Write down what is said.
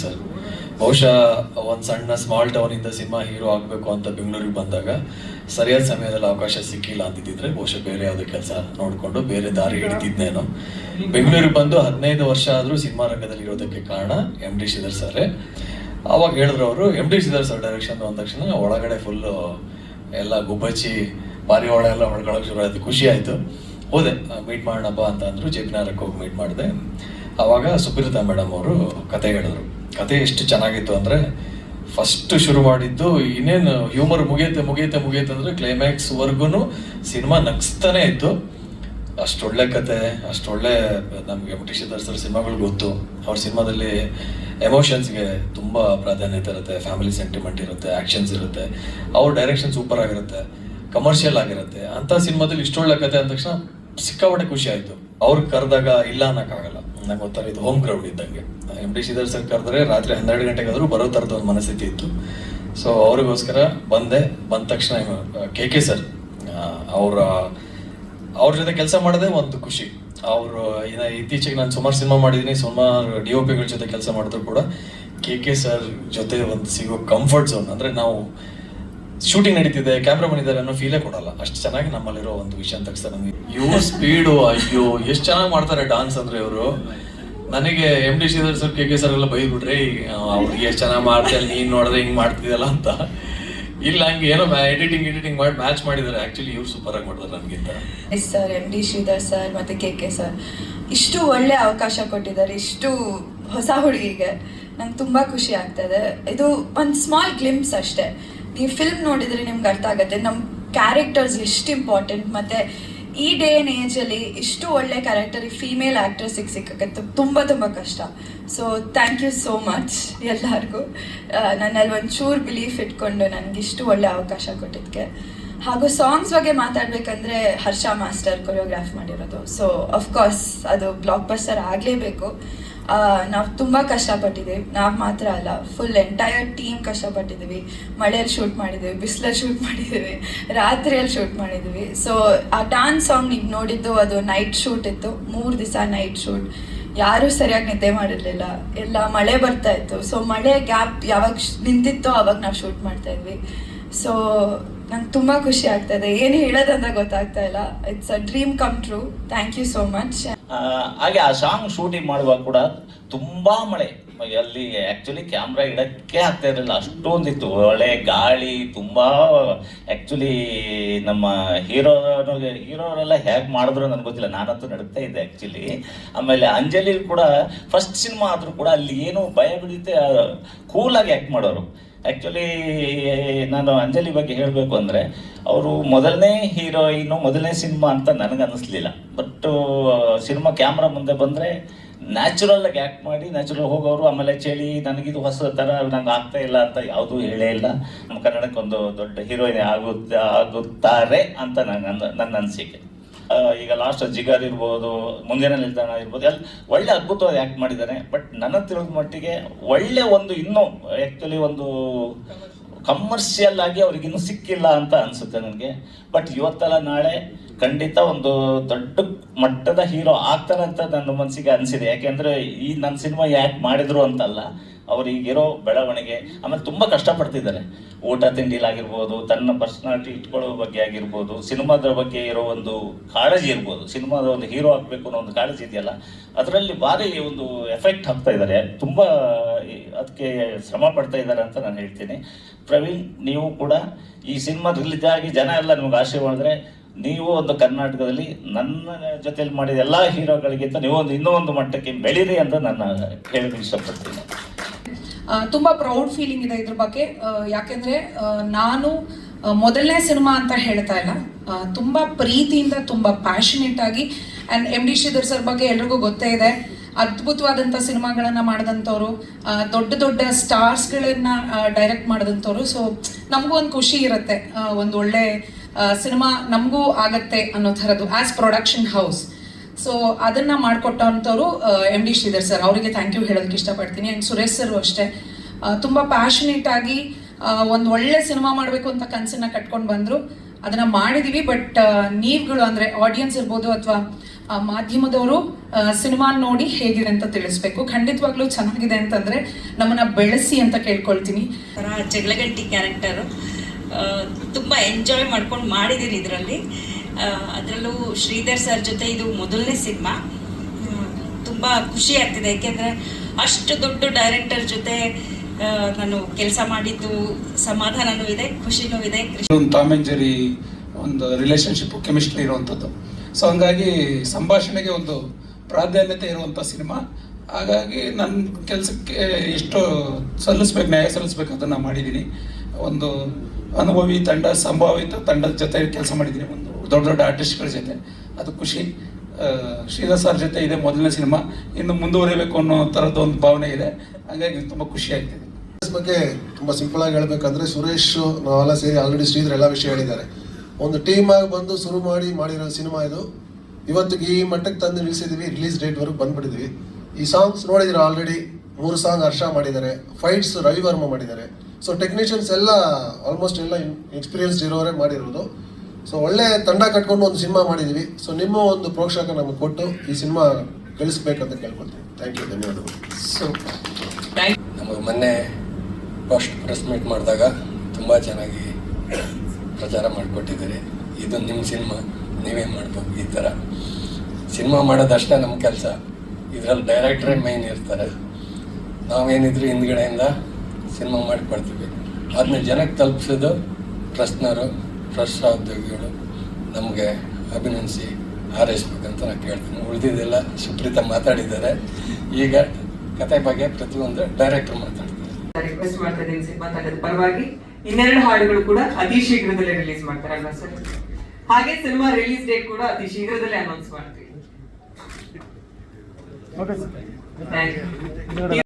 Sir. ಬಹುಶಃ ಒಂದು ಸಣ್ಣ ಸ್ಮಾಲ್ ಟೌನ್ ಇಂದ ಸಿನಿಮಾ ಹೀರೋ ಆಗಬೇಕು ಅಂತ ಬೆಂಗಳೂರಿಗೆ ಬಂದಾಗ ಸರಿಯಾದ ಸಮಯದಲ್ಲಿ ಅವಕಾಶ ಸಿಕ್ಕಿಲ್ಲ ಅಂತಿದ್ರೆ ಬಹುಶಃ ಬೇರೆ ಯಾವುದೋ ಕೆಲಸ ನೋಡಿಕೊಂಡು ಬೇರೆ ದಾರಿ ಹಿಡಿತಿದ್ನೇನೋ ಬೆಂಗಳೂರಿಗೆ ಬಂದು ಹದಿನೈದು ವರ್ಷ ಆದರೂ ಸಿನಿಮಾ ರಂಗದಲ್ಲಿ ಇರೋದಕ್ಕೆ ಕಾರಣ ಎಂ ಡಿ ಶ್ರೀಧರ್ ಸರ್ ಅವಾಗ ಹೇಳಿದ್ರು ಅವರು M D Sridhar sir direction ಅಂದ ತಕ್ಷಣ ಒಳಗಡೆ ಫುಲ್ಲು ಎಲ್ಲ ಗುಬ್ಬಚ್ಚಿ ಪಾರಿವಾಳ ಎಲ್ಲ ಹೊಡ್ಕೊಳಕ್ಕೆ ಶುರು ಆಯ್ತು. ಖುಷಿ ಆಯಿತು. ಹೋದೆ ಮೀಟ್ ಮಾಡೋಣಪ್ಪ ಅಂತ ಅಂದ್ರು ಜೆ ಪಿ ನಗರಕ್ಕೆ ಹೋಗಿ ಮೀಟ್ ಮಾಡಿದೆ. ಆವಾಗ ಸುಪ್ರೀತಾ ಮೇಡಮ್ ಅವರು ಕತೆ ಹೇಳಿದ್ರು. ಕತೆ ಎಷ್ಟು ಚೆನ್ನಾಗಿತ್ತು ಅಂದರೆ ಫಸ್ಟ್ ಶುರು ಮಾಡಿದ್ದು ಇನ್ನೇನು ಹ್ಯೂಮರ್ ಮುಗಿಯುತ್ತೆ ಮುಗಿಯುತ್ತೆ ಮುಗಿಯುತ್ತೆ ಅಂದರೆ ಕ್ಲೈಮ್ಯಾಕ್ಸ್ವರೆಗೂ ಸಿನಿಮಾ ನಗ್ಸ್ತಾನೆ ಇತ್ತು. ಅಷ್ಟೊಳ್ಳೆ ಕತೆ, ಅಷ್ಟೊಳ್ಳೆ ನಮಗೆ ಶ್ರೀಧರ್ ಸರ್ ಸಿನಿಮಾಗಳು ಗೊತ್ತು. ಅವ್ರ ಸಿನಿಮಾದಲ್ಲಿ ಎಮೋಷನ್ಸ್ಗೆ ತುಂಬ ಪ್ರಾಧಾನ್ಯತೆ ಇರುತ್ತೆ ಫ್ಯಾಮಿಲಿ ಸೆಂಟಿಮೆಂಟ್ ಇರುತ್ತೆ ಆ್ಯಕ್ಷನ್ಸ್ ಇರುತ್ತೆ. ಅವ್ರ ಡೈರೆಕ್ಷನ್ ಸೂಪರ್ ಆಗಿರುತ್ತೆ ಕಮರ್ಷಿಯಲ್ ಆಗಿರುತ್ತೆ. ಅಂಥ ಸಿನಿಮಾದಲ್ಲಿ ಇಷ್ಟೊಳ್ಳೆ ಕತೆ ಅಂದ ತಕ್ಷಣ ಸಿಕ್ಕಾಪಟ್ಟೆ ಖುಷಿ ಆಯಿತು. ಅವ್ರಿಗೆ ಕರೆದಾಗ ಇಲ್ಲ ಅನ್ನೋಕ್ಕಾಗಲ್ಲ. ನಂಗೆ ಗೊತ್ತಾರೆ ಇದು ಹೋಮ್ ಕ್ರೌಡ್ ಇದ್ದಂಗೆ. ಎಂ ಡಿ ಶ್ರೀಧರ್ ಸರ್ ಕರೆದ್ರೆ ರಾತ್ರಿ ಹನ್ನೆರಡು ಗಂಟೆಗಾದರೂ ಬರೋ ಥರದ ಒಂದು ಮನಸ್ಥಿತಿ ಇತ್ತು. ಸೊ ಅವ್ರಿಗೋಸ್ಕರ ಬಂದೆ. ಬಂದ ತಕ್ಷಣ ಕೆ ಕೆ ಸರ್ ಅವರ, ಅವ್ರ ಜೊತೆ ಕೆಲಸ ಮಾಡೋದೇ ಒಂದು ಖುಷಿ. ಅವರು ಇತ್ತೀಚೆಗೆ ನಾನು ಸುಮಾರು ಸಿನಿಮಾ ಮಾಡಿದ್ದೀನಿ ಸುಮಾರು ಡಿ ಒ ಪಿಗಳ ಜೊತೆ ಕೆಲಸ ಮಾಡಿದ್ರು ಕೂಡ. ಕೆ ಕೆ ಸರ್ ಜೊತೆ ಒಂದು ಸಿಗೋ ಕಂಫರ್ಟ್ ಝೋನ್ ಅಂದರೆ ನಾವು ಶೂಟಿಂಗ್ ನಡೀತಿದೆ ಕ್ಯಾಮ್ರಾ ಬಂದಿದ್ದಾರೆ ಅನ್ನೋ ಫೀಲೇ ಕೊಡಲ್ಲ. ಅಷ್ಟು ಚೆನ್ನಾಗಿ ನಮ್ಮಲ್ಲಿರೋ ಒಂದು ವಿಷಯ ಅಂತ ನನಗೆ ಇವ್ರ ಸ್ಪೀಡು ಅಯ್ಯೋ, ಎಷ್ಟು ಚೆನ್ನಾಗಿ ಮಾಡ್ತಾರೆ ಡಾನ್ಸ್ ಅಂದ್ರೆ ಇವರು. ನನಗೆ M D Sridhar sir K K sir ಎಲ್ಲ ಬೈದ್ಬಿಟ್ರೆ ಅವ್ರಿಗೆ ಎಷ್ಟು ಚೆನ್ನಾಗಿ ಮಾಡ್ತಾರೆ ನೀನು ನೋಡಿದ್ರೆ ಹಿಂಗೆ ಮಾಡ್ತಿದ್ಯಲ್ಲ ಅಂತ. ಇಲ್ಲ, ಹಂಗೆ ಏನೋ ಎಡಿಟಿಂಗ್ ಎಡಿಟಿಂಗ್ ಮಾಡಿ ಮ್ಯಾಚ್ ಮಾಡಿದ್ದಾರೆ. ಆಕ್ಚುಲಿ ಇವ್ರು ಸೂಪರ್ ಆಗಿ ಮಾಡ್ತಾರೆ ನನಗಿಂತ. Sir M D Sridhar sir ಮತ್ತು ಕೆ ಕೆ ಸರ್ ಇಷ್ಟು ಒಳ್ಳೆ ಅವಕಾಶ ಕೊಟ್ಟಿದ್ದಾರೆ, ಇಷ್ಟು ಹೊಸ ಹುಡುಗಿಗೆ. ನಂಗೆ ತುಂಬ ಖುಷಿ ಆಗ್ತದೆ ಇದು. ಒಂದು ಸ್ಮಾಲ್ ಗ್ಲಿಮ್ಸ್ ಅಷ್ಟೇ. ನೀವು ಫಿಲ್ಮ್ ನೋಡಿದರೆ ನಿಮ್ಗೆ ಅರ್ಥ ಆಗುತ್ತೆ. ನಮ್ಮ ಕ್ಯಾರೆಕ್ಟರ್ಸ್ ಎಷ್ಟು ಇಂಪಾರ್ಟೆಂಟ್ ಮತ್ತು ಈ ಡೇ ಏಜ್ ಏಜಲ್ಲಿ ಇಷ್ಟು ಒಳ್ಳೆ ಕ್ಯಾರೆಕ್ಟರ್ ಈ ಫೀಮೇಲ್ ಆ್ಯಕ್ಟರ್ಸಿಗೆ ಸಿಕ್ಕಕ್ಕೆ ತುಂಬ ತುಂಬ ಕಷ್ಟ. So thank you so much ಎಲ್ಲರಿಗೂ. ನನ್ನಲ್ಲಿ ಒಂಚೂರು ಬಿಲೀಫ್ ಇಟ್ಕೊಂಡು ನನಗೆ ಇಷ್ಟು ಒಳ್ಳೆ ಅವಕಾಶ ಕೊಟ್ಟಿದ್ದಕ್ಕೆ. ಹಾಗೂ ಸಾಂಗ್ಸ್ ಬಗ್ಗೆ ಮಾತಾಡ್ಬೇಕಂದ್ರೆ ಹರ್ಷ ಮಾಸ್ಟರ್ ಕೊರಿಯೋಗ್ರಾಫ್ ಮಾಡಿರೋದು. ಸೊ ಅಫ್ಕೋರ್ಸ್ ಅದು ಬ್ಲಾಕ್ ಬಸ್ಟರ್ ಆಗಲೇಬೇಕು. ನಾವು ತುಂಬ ಕಷ್ಟಪಟ್ಟಿದ್ದೀವಿ ನಾವು ಮಾತ್ರ ಅಲ್ಲ ಫುಲ್ ಎಂಟೈರ್ ಟೀಮ್ ಕಷ್ಟಪಟ್ಟಿದ್ದೀವಿ ಮಳೆಯಲ್ಲಿ ಶೂಟ್ ಮಾಡಿದ್ದೀವಿ ಬಿಸಿಲಲ್ಲಿ ಶೂಟ್ ಮಾಡಿದ್ದೀವಿ ರಾತ್ರಿಯಲ್ಲಿ ಶೂಟ್ ಮಾಡಿದ್ದೀವಿ ಸೊ ಆ ಡಾನ್ಸ್ ಸಾಂಗ್ ನೀವು ನೋಡಿದ್ದು ಅದು ನೈಟ್ ಶೂಟ್ ಇತ್ತು. ಮೂರು ದಿವಸ ನೈಟ್ ಶೂಟ್ ಯಾರೂ ಸರಿಯಾಗಿ ನಿದ್ದೆ ಮಾಡಿರಲಿಲ್ಲ. ಎಲ್ಲ ಮಳೆ ಬರ್ತಾ ಇತ್ತು. ಸೊ ಮಳೆ ಗ್ಯಾಪ್ ಯಾವಾಗ ನಿಂತಿತ್ತೋ ಅವಾಗ ನಾವು ಶೂಟ್ ಮಾಡ್ತಾ ಇದ್ವಿ. ಸೊ ನಂಗೆ ತುಂಬ ಖುಷಿ ಆಗ್ತದೆ. ಏನು ಹೇಳೋದಂತ ಗೊತ್ತಾಗ್ತಾ ಇಲ್ಲ. It's a dream come true thank you so much ಹಾಗೆ ಆ ಸಾಂಗ್ ಶೂಟಿಂಗ್ ಮಾಡುವಾಗ ಕೂಡ ತುಂಬಾ ಮಳೆ. ಅಲ್ಲಿ ಆಕ್ಚುಲಿ ಕ್ಯಾಮ್ರಾ ಇಡಕ್ಕೆ ಆಗ್ತಾ ಇರಲಿಲ್ಲ. ಅಷ್ಟೊಂದಿತ್ತು. ಒಳ್ಳೆ ಗಾಳಿ, ತುಂಬಾ ಆಕ್ಚುಲಿ ನಮ್ಮ ಹೀರೋ ಹೀರೋರೆಲ್ಲ ಹೇಗೆ ಮಾಡಿದ್ರು ನನಗೆ ಗೊತ್ತಿಲ್ಲ. ನಾನಂತೂ ನಡುತ್ತಾ ಇದ್ದೆ ಆಕ್ಚುಲಿ ಆಮೇಲೆ ಅಂಜಲಿ ಕೂಡ ಫಸ್ಟ್ ಸಿನಿಮಾ ಆದರೂ ಕೂಡ ಅಲ್ಲಿ ಏನು ಭಯ ಬಿಡುತ್ತೆ ಕೂಲಾಗಿ ಆ್ಯಕ್ಟ್ ಮಾಡೋರು. ಆ್ಯಕ್ಚುಲಿ ನಾನು ಅಂಜಲಿ ಬಗ್ಗೆ ಹೇಳಬೇಕು ಅಂದರೆ, ಅವರು ಮೊದಲನೇ ಹೀರೋಯಿನು, ಮೊದಲನೇ ಸಿನಿಮಾ ಅಂತ ನನಗೆ ಅನ್ನಿಸ್ಲಿಲ್ಲ ಬಟ್ ಸಿನಿಮಾ ಕ್ಯಾಮ್ರಾ ಮುಂದೆ ಬಂದರೆ ನ್ಯಾಚುರಲ್ಲಾಗಿ ಆ್ಯಕ್ಟ್ ಮಾಡಿ ನ್ಯಾಚುರಲ್ ಹೋಗೋರು ಆಮೇಲೆ ಚಳಿ, ನನಗಿದು ಹೊಸ ಥರ ನಂಗೆ ಆಗ್ತಾ ಇಲ್ಲ ಅಂತ ಯಾವುದೂ ಹೇಳೇ ಇಲ್ಲ. ನಮ್ಮ ಕನ್ನಡಕ್ಕೊಂದು ದೊಡ್ಡ ಹೀರೋಯಿನ್ ಆಗುತ್ತಾ, ಆಗುತ್ತಾರೆ ಅಂತ ನನ್ನ ನನ್ನ ಅನಿಸಿಕೆ. ಈಗ ಲಾಸ್ಟ್ ಜಿಗರ್ ಇರ್ಬೋದು, ಮುಂದಿನ ನಿಲ್ದಾಣ ಇರ್ಬೋದು, ಎಲ್ಲ ಒಳ್ಳೆ ಅದ್ಭುತವಾಗಿ ಆ್ಯಕ್ಟ್ ಮಾಡಿದ್ದಾರೆ. ಬಟ್ ನನ್ನ ತಿಳಿದ ಮಟ್ಟಿಗೆ ಒಳ್ಳೆ ಒಂದು ಇನ್ನೂ ಆ್ಯಕ್ಚುಲಿ ಒಂದು ಕಮರ್ಷಿಯಲ್ ಆಗಿ ಅವ್ರಿಗಿನ್ನೂ ಸಿಕ್ಕಿಲ್ಲ ಅಂತ ಅನ್ಸುತ್ತೆ ನನಗೆ. ಬಟ್ ಇವತ್ತಲ್ಲ ನಾಳೆ ಖಂಡಿತ ಒಂದು ದೊಡ್ಡ ಮಟ್ಟದ ಹೀರೋ ಆಗ್ತಾರೆ ಅಂತ ನನ್ನ ಮನಸ್ಸಿಗೆ ಅನಿಸಿದೆ. ಯಾಕೆಂದ್ರೆ ಈ ನನ್ನ ಸಿನಿಮಾ ಯಾಕೆ ಮಾಡಿದ್ರು ಅಂತಲ್ಲ ಅವ್ರಿಗಿರೋ ಬೆಳವಣಿಗೆ, ಆಮೇಲೆ ತುಂಬ ಕಷ್ಟಪಡ್ತಿದ್ದಾರೆ. ಊಟ ತಿಂಡಿಲಾಗಿರ್ಬೋದು, ತನ್ನ ಪರ್ಸನಾಲಿಟಿ ಇಟ್ಕೊಳ್ಳೋ ಬಗ್ಗೆ ಆಗಿರ್ಬೋದು, ಸಿನಿಮಾದ ಬಗ್ಗೆ ಇರೋ ಒಂದು ಕಾಳಜಿ ಇರ್ಬೋದು, ಸಿನಿಮಾದ ಒಂದು ಹೀರೋ ಆಗಬೇಕು ಅನ್ನೋ ಒಂದು ಕಾಳಜಿ ಇದೆಯಲ್ಲ, ಅದರಲ್ಲಿ ಭಾರಿ ಒಂದು ಎಫೆಕ್ಟ್ ಹಾಕ್ತಾ ಇದ್ದಾರೆ. ತುಂಬ ಅದಕ್ಕೆ ಶ್ರಮ ಪಡ್ತಾ ಇದ್ದಾರೆ ಅಂತ ನಾನು ಹೇಳ್ತೀನಿ. ಪ್ರವೀಣ್, ನೀವು ಕೂಡ ಈ ಸಿನಿಮಾ ರಿಲೀಸ್ ಆಗಿ ಜನ ಎಲ್ಲ ನಿಮ್ಗೆ ಆಶೆ ನೀವು ಒಂದು ಕರ್ನಾಟಕದಲ್ಲಿ ನನ್ನ ಜೊತೆಯಲ್ಲಿ ಮಾಡಿದ ಎಲ್ಲ ಹೀರೋಗಳಿಗಿಂತ ನೀವು ಒಂದು ಇನ್ನೂ ಒಂದು ಮಟ್ಟಕ್ಕೆ ಬೆಳೀರಿ ಅಂತ ನನ್ನ ಹೇಳಲು ಇಷ್ಟಪಡ್ತೀನಿ. ತುಂಬ ಪ್ರೌಡ್ ಫೀಲಿಂಗ್ ಇದೆ ಇದ್ರ ಬಗ್ಗೆ. ಯಾಕೆಂದ್ರೆ ನಾನು ಮೊದಲನೇ ಸಿನಿಮಾ ಅಂತ ಹೇಳ್ತಾ ಇಲ್ಲ. ತುಂಬ ಪ್ರೀತಿಯಿಂದ, ತುಂಬಾ ಪ್ಯಾಷನೇಟ್ ಆಗಿ and M D Sridhar sir ಬಗ್ಗೆ ಎಲ್ರಿಗೂ ಗೊತ್ತೇ ಇದೆ. ಅದ್ಭುತವಾದಂಥ ಸಿನಿಮಾಗಳನ್ನ ಮಾಡಿದಂಥವ್ರು ದೊಡ್ಡ ದೊಡ್ಡ ಸ್ಟಾರ್ಸ್ಗಳನ್ನ ಡೈರೆಕ್ಟ್ ಮಾಡಿದಂಥವ್ರು. ಸೊ ನಮಗೂ ಒಂದು ಖುಷಿ ಇರುತ್ತೆ. ಒಂದು ಒಳ್ಳೆ ಸಿನಿಮಾ ನಮಗೂ ಆಗತ್ತೆ ಅನ್ನೋ ಥರದ್ದು ಆಸ್ ಪ್ರೊಡಕ್ಷನ್ ಹೌಸ್ ಸೊ ಅದನ್ನ ಮಾಡಿಕೊಟ್ಟಂಥವ್ರು ಎಂ ಡಿ ಶ್ರೀಧರ್ ಸರ್ ಅವರಿಗೆ ಥ್ಯಾಂಕ್ ಯು ಹೇಳೋದಕ್ಕೆ ಇಷ್ಟಪಡ್ತೀನಿ. ಆ್ಯಂಡ್ ಸುರೇಶ್ ಸರ್ ಅಷ್ಟೇ. ತುಂಬ ಪ್ಯಾಷನೇಟ್ ಆಗಿ ಒಂದು ಒಳ್ಳೆ ಸಿನಿಮಾ ಮಾಡಬೇಕು ಅಂತ ಕನಸನ್ನ ಕಟ್ಕೊಂಡು ಬಂದರು. ಅದನ್ನ ಮಾಡಿದೀವಿ ಬಟ್ ನೀವುಗಳು ಅಂದ್ರೆ ಆಡಿಯನ್ಸ್ ಇರ್ಬೋದು ಅಥವಾ ಮಾಧ್ಯಮದವರು ಸಿನಿಮಾ ನೋಡಿ ಹೇಗಿದೆ ಅಂತ ತಿಳಿಸ್ಬೇಕು. ಖಂಡಿತವಾಗ್ಲೂ ಚೆನ್ನಾಗಿದೆ ಅಂತಂದ್ರೆ ನಮ್ಮನ್ನ ಬೆಳೆಸಿ ಅಂತ ಕೇಳ್ಕೊಳ್ತೀನಿ. ಜಗಳಗಟ್ಟಿ ಜಗಳಗಂಟಿ ಕ್ಯಾರೆಕ್ಟರು ತುಂಬ ಎಂಜಾಯ್ ಮಾಡ್ಕೊಂಡು ಮಾಡಿದೀನಿ ಇದರಲ್ಲಿ. ಅದರಲ್ಲೂ ಶ್ರೀಧರ್ ಸರ್ ಜೊತೆ ಇದು ಮೊದಲನೇ ಸಿನಿಮಾ. ತುಂಬಾ ಖುಷಿ ಆಗ್ತಿದೆ. ಯಾಕೆಂದ್ರೆ ಅಷ್ಟು ದೊಡ್ಡ ಡೈರೆಕ್ಟರ್ ಜೊತೆ ನಾನು ಕೆಲಸ ಮಾಡಿದ್ದು ಸಮಾಧಾನನೂ ಇದೆ ಖುಷಿನೂ ಇದೆ. ಕೃಷ್ಣ ಒಂದು ಟಾಮ್ ಅಂಡ್ ಜೆರಿ ಒಂದು ರಿಲೇಶನ್ಶಿಪ್ ಕೆಮಿಸ್ಟ್ರಿ ಇರುವಂಥದ್ದು. ಸೊ ಹಂಗಾಗಿ ಸಂಭಾಷಣೆಗೆ ಒಂದು ಪ್ರಾಧಾನ್ಯತೆ ಇರುವಂಥ ಸಿನಿಮಾ. ಹಾಗಾಗಿ ನನ್ನ ಕೆಲಸಕ್ಕೆ ಎಷ್ಟು ಸಲ್ಲಿಸ್ಬೇಕು, ನ್ಯಾಯ ಸಲ್ಲಿಸ್ಬೇಕು ಅದನ್ನು ಮಾಡಿದ್ದೀನಿ ಒಂದು ಅನುಭವಿ ತಂಡ, ಸಂಭಾವಿತ ತಂಡದ ಜೊತೆ ಕೆಲಸ ಮಾಡಿದ್ದೀನಿ ಒಂದು ದೊಡ್ಡ ದೊಡ್ಡ ಆರ್ಟಿಸ್ಟ್ಗಳ ಜೊತೆ. ಅದು ಖುಷಿ. ಶ್ರೀಧರ್ ಸರ್ ಜೊತೆ ಇದೆ ಮೊದಲನೇ ಸಿನಿಮಾ. ಇನ್ನು ಮುಂದುವರಿಬೇಕು ಅನ್ನೋ ಥರದ ಒಂದು ಭಾವನೆ ಇದೆ. ಹಾಗಾಗಿ ತುಂಬ ಖುಷಿ ಆಗ್ತಿದೆ. ಬಗ್ಗೆ ತುಂಬ ಸಿಂಪಲ್ ಆಗಿ ಹೇಳಬೇಕಂದ್ರೆ ಸುರೇಶ್ ನಾವೆಲ್ಲ ಸೇರಿ ಆಲ್ರೆಡಿ ಶ್ರೀಧರ್ ಎಲ್ಲ ವಿಷಯ ಹೇಳಿದ್ದಾರೆ. ಒಂದು ಟೀಮ್ ಆಗಿ ಬಂದು ಶುರು ಮಾಡಿ ಮಾಡಿರೋ ಸಿನಿಮಾ ಇದು. ಇವತ್ತಿಗೆ ಈ ಮಟ್ಟಕ್ಕೆ ತಂದು ನಿಲ್ಲಿಸಿದ್ವಿ ರಿಲೀಸ್ ಡೇಟ್ ವರೆಗೂ ಬಂದ್ಬಿಟ್ಟಿದ್ವಿ. ಈ ಸಾಂಗ್ಸ್ ನೋಡಿದಿರ ಆಲ್ರೆಡಿ ಮೂರು ಸಾಂಗ್ ಹರ್ಷ ಮಾಡಿದ್ದಾರೆ ಫೈಟ್ಸ್ ರವಿ ವರ್ಮ ಮಾಡಿದ್ದಾರೆ. ಸೊ ಟೆಕ್ನಿಷಿಯನ್ಸ್ ಎಲ್ಲ ಆಲ್ಮೋಸ್ಟ್ ಎಲ್ಲ ಎಕ್ಸ್ಪೀರಿಯನ್ಸ್ ಇರೋರೇ ಮಾಡಿರೋದು. ಸೊ ಒಳ್ಳೆ ತಂಡ ಕಟ್ಕೊಂಡು ಒಂದು ಸಿನಿಮಾ ಮಾಡಿದ್ವಿ. ಸೊ ನಿಮ್ಮ ಒಂದು ಪ್ರೋಕ್ಷಕ ನಮಗೆ ಕೊಟ್ಟು ಈ ಸಿನಿಮಾ ಗಳಿಸ್ಬೇಕಂತ ಕೇಳ್ಕೊಳ್ತೀನಿ. ಥ್ಯಾಂಕ್ ಯು ಧನ್ಯವಾದಗಳು. ನಮಗೆ ಮೊನ್ನೆ ಫಸ್ಟ್ ಪ್ರೆಸ್ ಮೀಟ್ ಮಾಡಿದಾಗ ತುಂಬ ಚೆನ್ನಾಗಿ ಪ್ರಚಾರ ಮಾಡಿಕೊಟ್ಟಿದ್ದೀರಿ. ಇದು ನಿಮ್ಮ ಸಿನಿಮಾ ನೀವೇ ಮಾಡಬೇಕು ಈ ಥರ? ಸಿನಿಮಾ ಮಾಡೋದಷ್ಟೇ ನಮ್ಮ ಕೆಲಸ. ಇದರಲ್ಲಿ ಡೈರೆಕ್ಟ್ರೇ ಮೇನ್ ಇರ್ತಾರೆ. ನಾವೇನಿದ್ರು ಹಿಂದ್ಗಡೆಯಿಂದ ಸಿನಿಮಾ ಮಾಡಿಕೊಡ್ತೀವಿ ಅದನ್ನ ಜನಕ್ಕೆ ತಲುಪಿಸೋದು ಪ್ರಶ್ನರು ಟ್ರಸ್ಟ್ ಉದ್ಯೋಗಿಗಳು ನಮಗೆ ಅಭಿನಂದಿಸಿ ಹಾರೈಸ್ಬೇಕಂತ ನಾನು ಕೇಳ್ತೀನಿ. ಉಳಿದಿದ್ದೆಲ್ಲ ಸುಪ್ರೀತ ಮಾತಾಡಿದ್ದಾರೆ. ಈಗ ಕತೆ ಬಗ್ಗೆ ಪ್ರತಿಯೊಂದು ಡೈರೆಕ್ಟರ್ ಮಾತಾಡ್ತಾರೆ. ಸಿನಿಮಾ ತಂಡದ ಪರವಾಗಿ. ಇನ್ನೆರಡು ಹಾಡುಗಳು ಕೂಡ ಅತಿ ಶೀಘ್ರದಲ್ಲೇ ರಿಲೀಸ್ ಮಾಡ್ತಾರಲ್ವಾ ಸರ್? ಹಾಗೆ ಸಿನಿಮಾ ರಿಲೀಸ್ ಡೇಟ್ ಕೂಡ ಅತಿ ಶೀಘ್ರದಲ್ಲೇ ಅನೌನ್ಸ್ ಮಾಡ್ತೀವಿ.